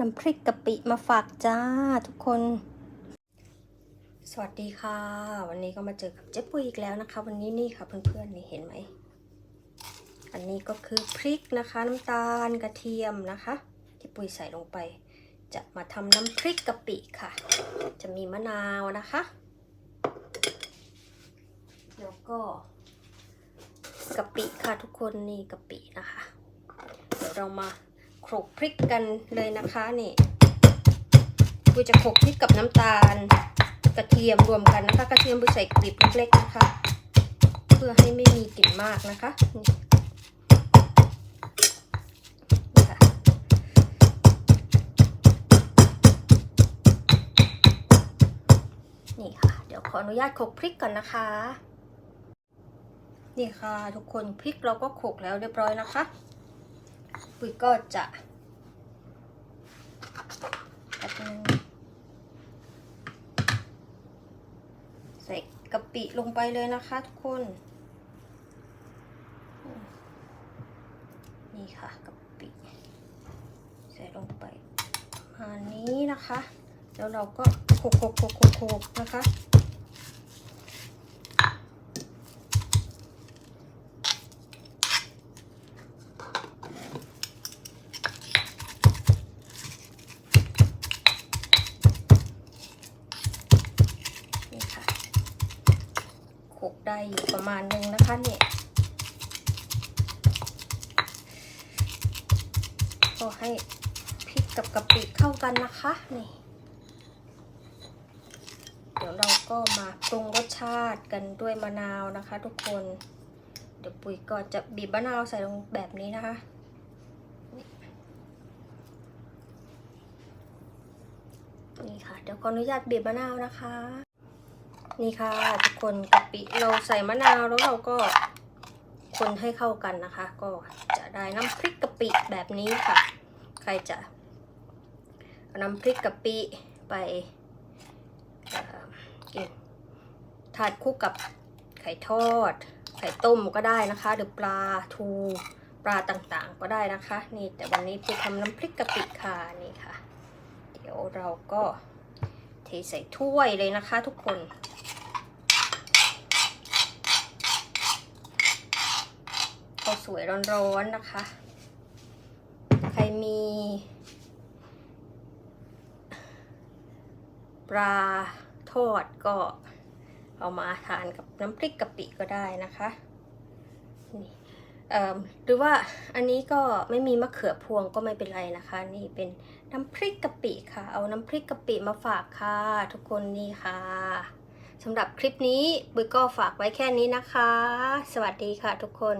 น้ำพริกกะปิมาฝากจ้าทุกคน สวัสดีค่ะ วันนี้ก็มาเจอกับเจ๊ปุยอีกแล้วนะคะ วันนี้นี่ค่ะเพื่อนๆนี่เห็นไหม อันนี้ก็คือพริกนะคะ น้ำตาลกระเทียมนะคะที่ปุยใส่ลงไป จะมาทำน้ำพริกกะปิค่ะ จะมีมะนาวนะคะแล้วก็กะปิค่ะทุกคนนี่กะปินะคะ เดี๋ยวเรามา โขลกพริกกันเลยนะคะนี่ปุยจะโขลกพริกกับน้ำตาล กระเทียมรวมกันนะคะ กระเทียมปุยใส่กลีบเล็กๆนะคะ เพื่อให้ไม่มีกลิ่นมากนะคะนี่นี่ค่ะนี่ค่ะเดี๋ยวขออนุญาตโขลกพริกก่อนนะคะ นี่ค่ะ ทุกคนพริกเราก็โขลกแล้วเรียบร้อยนะคะ ปุยก็จะแป๊บนึงใส่กะปิลงไปเลยนะคะทุกคน นี่ค่ะกะปิใส่ลงไปประมาณนี้นะคะ แล้วเราก็โขกโขกโขกโขกโขกนะคะ นี่ค่ะ กได้อยู่ประมาณนึงนะคะเนี่ยก็ให้พริกกับกะปิเข้ากันนะคะนี่ เดี๋ยวเราก็มาปรุงรสชาติกันด้วยมะนาวนะคะ ทุกคน เดี๋ยวปุ๋ยก็จะบีบมะนาวใส่ลงแบบนี้นะคะนี่ค่ะ เดี๋ยวขออนุญาตบีบมะนาวนะคะ นี่ค่ะทุกคนกะปิเราใส่มะนาวแล้วเราก็คนให้เข้ากันนะคะ ก็จะได้น้ำพริกกะปิแบบนี้ค่ะ ใครจะน้ำพริกกะปิไปเออกินทานคู่กับไข่ทอด ไข่ต้มก็ได้นะคะ หรือปลาทูปลาต่างๆ ก็ได้นะคะ นี่แต่วันนี้จะทำน้ำพริกกะปิค่ะนี่ค่ะ เดี๋ยวเราก็เทใส่ถ้วยเลยนะคะทุกคน ข้าวสวยร้อนๆนะคะ ใครมี ปลาทอดก็เอามาทานกับน้ำพริกกะปิก็ได้นะคะนี่หรือว่าอันนี้ก็ไม่มีมะเขือพวงก็ไม่เป็นไรนะคะ นี่เป็นน้ำพริกกะปิค่ะ เอาน้ำพริกกะปิมาฝากค่ะ ทุกคนนี่ค่ะสำหรับคลิปนี้บุยก็ฝากไว้แค่นี้นะคะ สวัสดีค่ะทุกคน